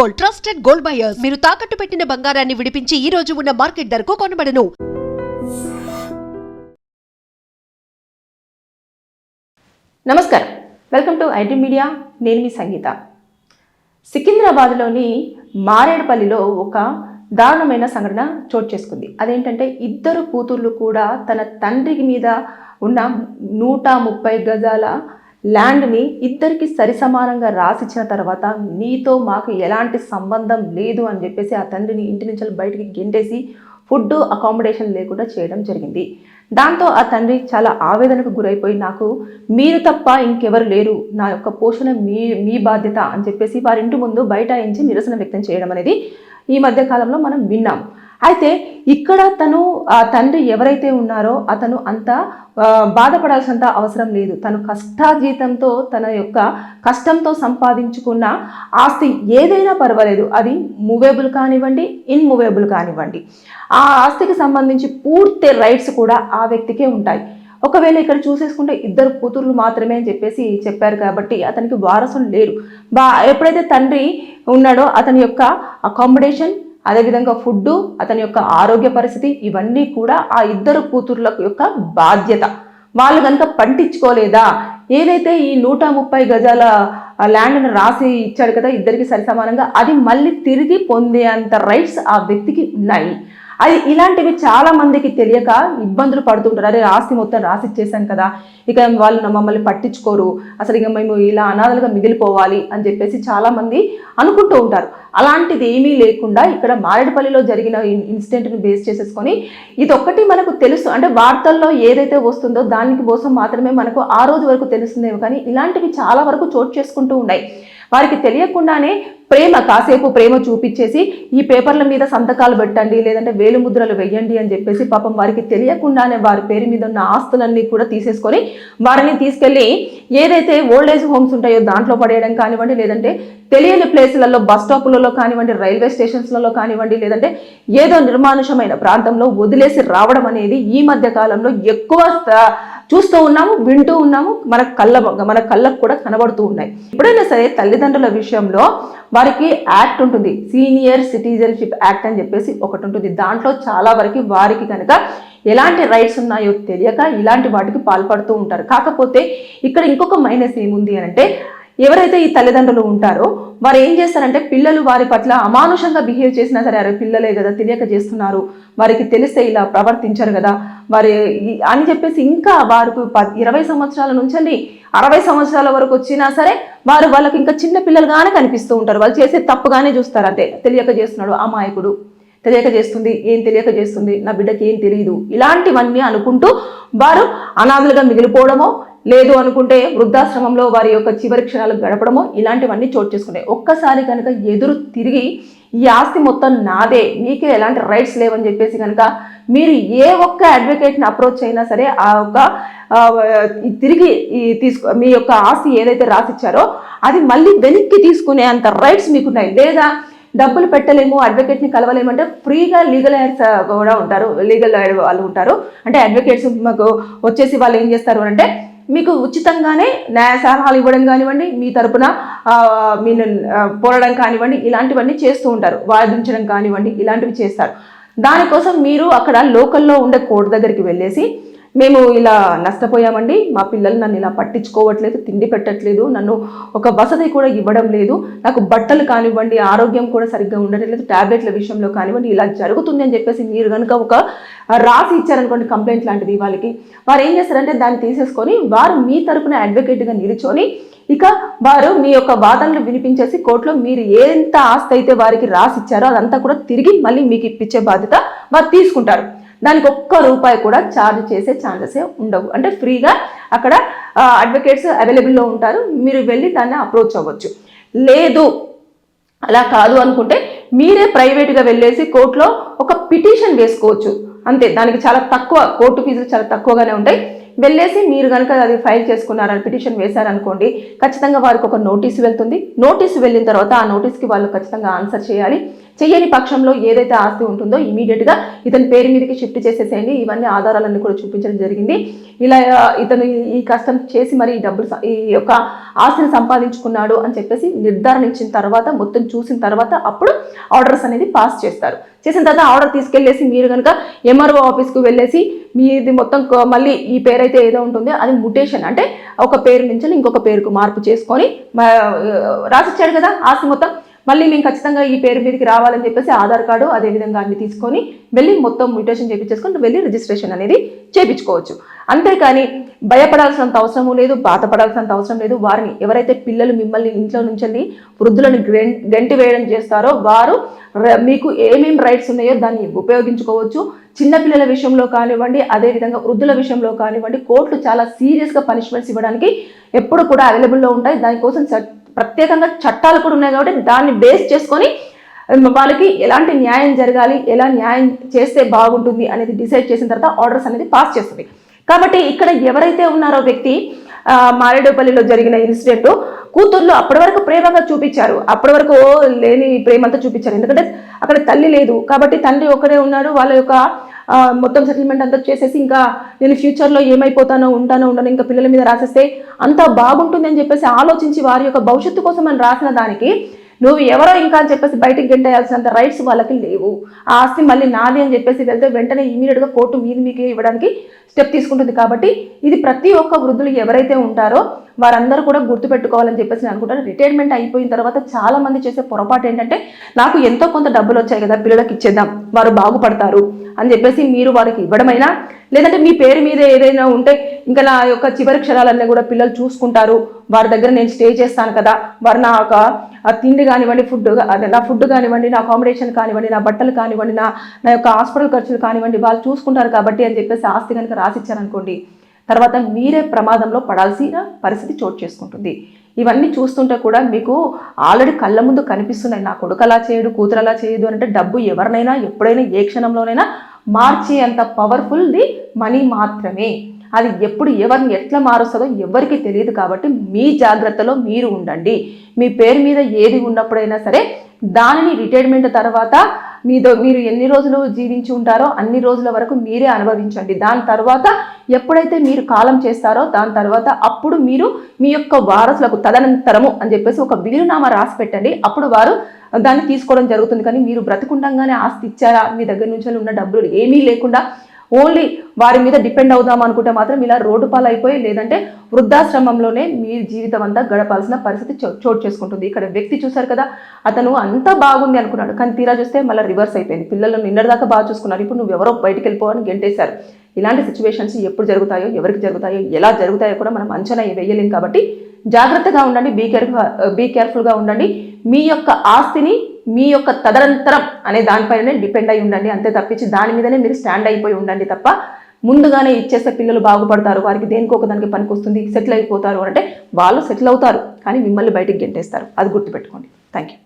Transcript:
Gold trusted gold buyers. మీరు తాకట్టు పెట్టిన బంగారాన్ని విడిపించి ఈ రోజు ఉన్న మార్కెట్ ధరకు కొనబడను. నమస్కారం. Welcome to IT media. నేను మీ సంగీత. సికింద్రాబాద్లోని మారేడుపల్లిలో ఒక దారుణమైన సంఘటన చోటు చేసుకుంది. అదేంటంటే ఇద్దరు కూతుర్లు కూడా తన తండ్రి మీద ఉన్న నూట ముప్పై గజాల ల్యాండ్ని ఇద్దరికి సరిసమానంగా రాసిచ్చిన తర్వాత నీతో మాకు ఎలాంటి సంబంధం లేదు అని చెప్పేసి ఆ తండ్రిని ఇంటి నుంచి బయటికి గెంటేసి ఫుడ్ అకామిడేషన్ లేకుండా చేయడం జరిగింది. దాంతో ఆ తండ్రి చాలా ఆవేదనకు గురైపోయి నాకు మీరు తప్ప ఇంకెవరు లేరు. నా యొక్క పోషణ మీ మీ బాధ్యత అని చెప్పేసి వారింటి ముందు బైఠాయించి నిరసన వ్యక్తం చేయడం అనేది ఈ మధ్య కాలంలో మనం విన్నాం. అయితే ఇక్కడ తను ఆ తండ్రి ఎవరైతే ఉన్నారో అతను అంత బాధపడాల్సినంత అవసరం లేదు. తను కష్టాజీతంతో తన యొక్క కష్టంతో సంపాదించుకున్న ఆస్తి ఏదైనా పర్వాలేదు. అది మూవేబుల్ కానివ్వండి ఇన్మూవేబుల్ కానివ్వండి. ఆ ఆస్తికి సంబంధించి పూర్తి రైట్స్ కూడా ఆ వ్యక్తికే ఉంటాయి. ఒకవేళ ఇక్కడ చూసేసుకుంటే ఇద్దరు కూతుర్లు మాత్రమే అని చెప్పేసి చెప్పారు కాబట్టి అతనికి వారసులు లేరు. బా ఎప్పుడైతే తండ్రి ఉన్నాడో అతని యొక్క అకామిడేషన్ అదేవిధంగా ఫుడ్ అతని యొక్క ఆరోగ్య పరిస్థితి ఇవన్నీ కూడా ఆ ఇద్దరు కూతుర్ల యొక్క బాధ్యత. వాళ్ళు కనుక పంటించుకోలేదా ఏదైతే ఈ నూట ముప్పై గజాల ల్యాండ్ను రాసి ఇచ్చాడు కదా ఇద్దరికి సరిసమానంగా అది మళ్ళీ తిరిగి పొందే అంత రైట్స్ ఆ వ్యక్తికి ఉన్నాయి. అది ఇలాంటివి చాలా మందికి తెలియక ఇబ్బందులు పడుతుంటారు. అరే ఆస్తి మొత్తం రాసి ఇచ్చేసాం కదా ఇక వాళ్ళు మమ్మల్ని పట్టించుకోరు. అసలు ఇక మేము ఇలా అనాథలుగా మిగిలిపోవాలి అని చెప్పేసి చాలామంది అనుకుంటూ ఉంటారు. అలాంటిది ఏమీ లేకుండా ఇక్కడ మారేడుపల్లిలో జరిగిన ఇన్సిడెంట్ని బేస్ చేసేసుకొని ఇదొక్కటి మనకు తెలుసు. అంటే వార్తల్లో ఏదైతే వస్తుందో దానికి కోసం మాత్రమే మనకు ఆ రోజు వరకు తెలుస్తుందేమో కానీ ఇలాంటివి చాలా వరకు చోటు చేసుకుంటూ ఉన్నాయి. వారికి తెలియకుండానే ప్రేమ కాసేపు ప్రేమ చూపించేసి ఈ పేపర్ల మీద సంతకాలు పెట్టండి లేదంటే వేలు ముద్రలు వెయ్యండి అని చెప్పేసి పాపం వారికి తెలియకుండానే వారి పేరు మీద ఉన్న ఆస్తులన్నీ కూడా తీసేసుకొని వారిని తీసుకెళ్ళి ఏదైతే ఓల్డ్ ఏజ్ హోమ్స్ ఉంటాయో దాంట్లో పడేయడం కానివ్వండి లేదంటే తెలియని ప్లేసులలో బస్ స్టాపులలో కానివ్వండి రైల్వే స్టేషన్స్లలో కానివ్వండి లేదంటే ఏదో నిర్మానుషమైన ప్రాంతంలో వదిలేసి రావడం అనేది ఈ మధ్య కాలంలో ఎక్కువ చూస్తూ ఉన్నాము వింటూ ఉన్నాము మన కళ్ళ మన కళ్ళకు కూడా కనబడుతూ ఉన్నాయి. ఎప్పుడైనా సరే తల్లిదండ్రుల విషయంలో వారికి యాక్ట్ ఉంటుంది. సీనియర్ సిటిజన్షిప్ యాక్ట్ అని చెప్పేసి ఒకటి ఉంటుంది. దాంట్లో చాలా వరకు వారికి కనుక ఎలాంటి రైట్స్ ఉన్నాయో తెలియక ఇలాంటి వాటికి పాల్పడుతూ ఉంటారు. కాకపోతే ఇక్కడ ఇంకొక మైనస్ ఏముంది అని అంటే ఎవరైతే ఈ తల్లిదండ్రులు ఉంటారో వారు ఏం చేస్తారంటే పిల్లలు వారి పట్ల అమానుషంగా బిహేవ్ చేసినా సరే అరే పిల్లలే కదా తెలియక చేస్తున్నారు వారికి తెలిస్తే ఇలా ప్రవర్తించరు కదా వారి అని చెప్పేసి ఇంకా వారికి ప- ఇరవై సంవత్సరాల నుంచి అరవై సంవత్సరాల వరకు వచ్చినా సరే వారు వాళ్ళకి ఇంకా చిన్న పిల్లలుగానే కనిపిస్తూ ఉంటారు. వాళ్ళు చేసే తప్పుగానే చూస్తారు అంతే తెలియక చేస్తున్నాడు అమాయకుడు. తెలియక చేస్తుంది ఏం తెలియక చేస్తుంది నా బిడ్డకి ఏం తెలియదు ఇలాంటివన్నీ అనుకుంటూ వారు అనాథులుగా మిగిలిపోవడమో లేదు అనుకుంటే వృద్ధాశ్రమంలో వారి యొక్క చివరి క్షణాలు గడపడమో ఇలాంటివన్నీ చోటు చేసుకున్నాయి ఒక్కసారి కనుక ఎదురు తిరిగి ఈ ఆస్తి మొత్తం నాదే మీకే ఎలాంటి రైట్స్ లేవని చెప్పేసి కనుక మీరు ఏ ఒక్క అడ్వకేట్ని అప్రోచ్ అయినా సరే ఆ యొక్క తిరిగి తీసుకో మీ యొక్క ఆస్తి ఏదైతే రాసిచ్చారో అది మళ్ళీ వెనక్కి తీసుకునే అంత రైట్స్ మీకున్నాయి. లేదా డబ్బులు పెట్టలేము అడ్వకేట్ని కలవలేమంటే ఫ్రీగా లీగల్ లాయర్స్ కూడా ఉంటారు. లీగల్ లాయర్ వాళ్ళు ఉంటారు. అంటే అడ్వకేట్స్ మాకు వచ్చేసి వాళ్ళు ఏం చేస్తారు అంటే మీకు ఉచితంగానే న్యాయ సలహాలు ఇవ్వడం కానివ్వండి మీ తరపున మీరు ఆ, పోరాడడం కానివ్వండి ఇలాంటివన్నీ చేస్తూ ఉంటారు. వాదించడం కానివ్వండి ఇలాంటివి చేస్తారు. దానికోసం మీరు అక్కడ లోకల్లో ఉండే కోర్టు దగ్గరికి వెళ్ళేసి మేము ఇలా నష్టపోయామండి. మా పిల్లలు నన్ను ఇలా పట్టించుకోవట్లేదు తిండి పెట్టట్లేదు నన్ను ఒక వసతి కూడా ఇవ్వడం లేదు. నాకు బట్టలు కానివ్వండి ఆరోగ్యం కూడా సరిగ్గా ఉండట్లేదు ట్యాబ్లెట్ల విషయంలో కానివ్వండి ఇలా జరుగుతుంది అని చెప్పేసి మీరు కనుక ఒక రాసి ఇచ్చారనుకోండి కంప్లైంట్ లాంటిది వాళ్ళకి. వారు ఏం చేస్తారంటే దాన్ని తీసేసుకొని వారు మీ తరపున అడ్వకేట్గా నిలుచొని ఇక వారు మీ యొక్క వాదనలు వినిపించేసి కోర్టులో మీరు ఎంత ఆస్తి అయితే వారికి రాసి ఇచ్చారో అదంతా కూడా తిరిగి మళ్ళీ మీకు ఇప్పించే బాధ్యత వారు తీసుకుంటారు. దానికి ఒక్క రూపాయి కూడా ఛార్జ్ చేసే ఛాన్సెసే ఉండవు. అంటే ఫ్రీగా అక్కడ అడ్వకేట్స్ అవైలబుల్లో ఉంటారు. మీరు వెళ్ళి దాన్ని అప్రోచ్ అవ్వచ్చు. లేదు అలా కాదు అనుకుంటే మీరే ప్రైవేట్గా వెళ్ళేసి కోర్టులో ఒక పిటిషన్ వేసుకోవచ్చు. అంతే దానికి చాలా తక్కువ కోర్టు ఫీజులు చాలా తక్కువగానే ఉంటాయి. వెళ్ళేసి మీరు కనుక అది ఫైల్ చేసుకున్నారని పిటిషన్ వేశారనుకోండి ఖచ్చితంగా వారికి ఒక నోటీస్ వెళ్తుంది. నోటీస్ వెళ్ళిన తర్వాత ఆ నోటీస్కి వాళ్ళు ఖచ్చితంగా ఆన్సర్ చేయాలి. చెయ్యని పక్షంలో ఏదైతే ఆస్తి ఉంటుందో ఇమీడియట్గా ఇతని పేరు మీదకి షిఫ్ట్ చేసేసేయండి. ఇవన్నీ ఆధారాలన్నీ కూడా చూపించడం జరిగింది. ఇలా ఇతను ఈ- కష్టం చేసి మరి ఈ డబ్బులు ఈ యొక్క ఆస్తిని సంపాదించుకున్నాడు అని చెప్పేసి నిర్ధారణించిన తర్వాత మొత్తం చూసిన తర్వాత అప్పుడు ఆర్డర్స్ అనేది పాస్ చేస్తారు. చేసిన తర్వాత ఆర్డర్ తీసుకెళ్ళేసి మీరు కనుక ఎంఆర్ఓ ఆఫీస్కి వెళ్ళేసి మీది మొత్తం మళ్ళీ ఈ పేరు అయితే ఏదో ఉంటుందో అది ముటేషన్ అంటే ఒక పేరు నుంచి ఇంకొక పేరుకు మార్పు చేసుకొని రాసిచ్చాడు కదా ఆస్తి మొత్తం. మళ్ళీ మేము ఖచ్చితంగా ఈ పేరు మీదకి రావాలని చెప్పేసి ఆధార్ కార్డు అదే విధంగా అన్ని తీసుకొని వెళ్ళి మొత్తం మ్యూటేషన్ చేయించేసుకొని వెళ్ళి రిజిస్ట్రేషన్ అనేది చేయించుకోవచ్చు అంతేకాని భయపడాల్సినంత అవసరము లేదు బాధపడాల్సినంత అవసరం లేదు. వారిని ఎవరైతే పిల్లలు మిమ్మల్ని ఇంట్లో నుంచి వృద్ధులను గ్రెం- గంటి వేయడం చేస్తారో వారు మీకు ఏమేం రైట్స్ ఉన్నాయో దాన్ని ఉపయోగించుకోవచ్చు. చిన్నపిల్లల విషయంలో కానివ్వండి అదేవిధంగా వృద్ధుల విషయంలో కానివ్వండి కోర్టులు చాలా సీరియస్గా పనిష్మెంట్స్ ఇవ్వడానికి ఎప్పుడు కూడా అవైలబుల్లో ఉంటాయి. దానికోసం ప్రత్యేకంగా చట్టాలు కూడా ఉన్నాయి కాబట్టి దాన్ని బేస్ చేసుకొని వాళ్ళకి ఎలాంటి న్యాయం జరగాలి ఎలా న్యాయం చేస్తే బాగుంటుంది అనేది డిసైడ్ చేసిన తర్వాత ఆర్డర్స్ అనేది పాస్ చేస్తుంది. కాబట్టి ఇక్కడ ఎవరైతే ఉన్నారో వ్యక్తి మారేడుపల్లిలో జరిగిన ఇన్సిడెంట్ కూతుర్లు అప్పటి వరకు ప్రేమగా చూపించారు. అప్పటి వరకు ఓ లేని ప్రేమంతా చూపించారు. ఎందుకంటే అక్కడ తల్లి లేదు. కాబట్టి తండ్రి ఒక్కడే ఉన్నాడు. వాళ్ళ యొక్క మొత్తం సెటిల్మెంట్ అంతా చేసేసి ఇంకా నేను ఫ్యూచర్లో ఏమైపోతానో ఉంటానో ఉండను ఇంకా పిల్లల మీద రాసేస్తే అంతా బాగుంటుంది అని చెప్పేసి ఆలోచించి వారి యొక్క భవిష్యత్తు కోసం అని రాసిన దానికి నువ్వు ఎవరో ఇంకా అని చెప్పేసి బయటికి గెంటేయాల్సినంత రైట్స్ వాళ్ళకి లేవు. ఆ ఆస్తి మళ్ళీ నాది అని చెప్పేసి వెళ్తే వెంటనే ఇమీడియట్గా కోర్టు మీది మీకు ఇవ్వడానికి స్టెప్ తీసుకుంటుంది. కాబట్టి ఇది ప్రతి ఒక్క వృద్ధులు ఎవరైతే ఉంటారో వారందరూ కూడా గుర్తుపెట్టుకోవాలని చెప్పేసి నేను అనుకుంటాను. రిటైర్మెంట్ అయిపోయిన తర్వాత చాలా మంది చేసే పొరపాటు ఏంటంటే నాకు ఎంతో కొంత డబ్బులు వచ్చాయి కదా పిల్లలకి ఇచ్చేద్దాం వారు బాగుపడతారు. అని చెప్పేసి మీరు వారికి ఇవ్వడమైనా లేదంటే మీ పేరు మీద ఏదైనా ఉంటే ఇంకా నా యొక్క చివరి క్షణాలన్నీ కూడా పిల్లలు చూసుకుంటారు. వారి దగ్గర నేను స్టే చేస్తాను కదా. వారు నా ఒక ఆ తిండి కానివ్వండి ఫుడ్ అదే నా ఫుడ్ కానివ్వండి నా అకామిడేషన్ కానివ్వండి నా బట్టలు కానివ్వండి నా నా యొక్క హాస్పిటల్ ఖర్చులు కానివ్వండి వాళ్ళు చూసుకుంటారు కాబట్టి అని చెప్పేసి ఆస్తి కనుక రాసిచ్చారనుకోండి తర్వాత మీరే ప్రమాదంలో పడాల్సిన పరిస్థితి చోటు చేసుకుంటుంది. ఇవన్నీ చూస్తుంటే కూడా మీకు ఆల్రెడీ కళ్ళ ముందు కనిపిస్తున్నాయి. నా కొడుకు అలా చేయడు కూతురు అలా చేయదు అంటే డబ్బు ఎవరినైనా ఎప్పుడైనా ఏ క్షణంలోనైనా మార్చి అంత పవర్ఫుల్ ది మనీ మాత్రమే. అది ఎప్పుడు ఎవరిని ఎట్లా మారుస్తుందో ఎవరికి తెలియదు కాబట్టి మీ జాగ్రత్తలో మీరు ఉండండి. మీ పేరు మీద ఏది ఉన్నప్పుడైనా సరే దానిని రిటైర్మెంట్ తర్వాత మీతో మీరు ఎన్ని రోజులు జీవించి ఉంటారో అన్ని రోజుల వరకు మీరే అనుభవించండి. దాని తర్వాత ఎప్పుడైతే మీరు కాలం చేస్తారో దాని తర్వాత అప్పుడు మీరు మీ యొక్క వారసులకు తదనంతరము అని చెప్పేసి ఒక వీలునామా రాసి పెట్టండి. అప్పుడు వారు దాన్ని తీసుకోవడం జరుగుతుంది. కానీ మీరు బ్రతుకుండగానే ఆస్తి ఇచ్చారా? మీ దగ్గర నుంచి ఉన్న డబ్బులు ఏమీ లేకుండా ఓన్లీ వారి మీద డిపెండ్ అవుదాం అనుకుంటే మాత్రం ఇలా రోడ్డు పాలైపోయి లేదంటే వృద్ధాశ్రమంలోనే మీ జీవితం అంతా గడపాల్సిన పరిస్థితి చో- చోటు చేసుకుంటుంది. ఇక్కడ వ్యక్తి చూశారు కదా అతను అంతా బాగుంది అనుకున్నాడు. కానీ తీరా చూస్తే మళ్ళీ రివర్స్ అయిపోయింది. పిల్లలను నిన్నటిదాకా బాగా చూసుకున్నారు. ఇప్పుడు నువ్వు ఎవరో బయటికి వెళ్ళిపోవని గెంటేశారు. ఇలాంటి సిచ్యువేషన్స్ ఎప్పుడు జరుగుతాయో ఎవరికి జరుగుతాయో ఎలా జరుగుతాయో కూడా మనం అంచనా వేయలేం కాబట్టి జాగ్రత్తగా ఉండండి. బీ కేర్ బీ కేర్ఫుల్గా ఉండండి. మీ యొక్క ఆస్తిని మీ యొక్క తదనంతరం అనే దానిపైనే డిపెండ్ అయి ఉండండి అంతే తప్పించి దాని మీదనే మీరు స్టాండ్ అయిపోయి ఉండండి తప్ప ముందుగానే ఇచ్చేస్తే పిల్లలు బాగుపడతారు వారికి దేనికో ఒక దానికి పనికొస్తుంది సెటిల్ అయిపోతారు అంటే వాళ్ళు సెటిల్ అవుతారు కానీ మిమ్మల్ని బయటికి గెంటేస్తారు. అది గుర్తుపెట్టుకోండి. Thank you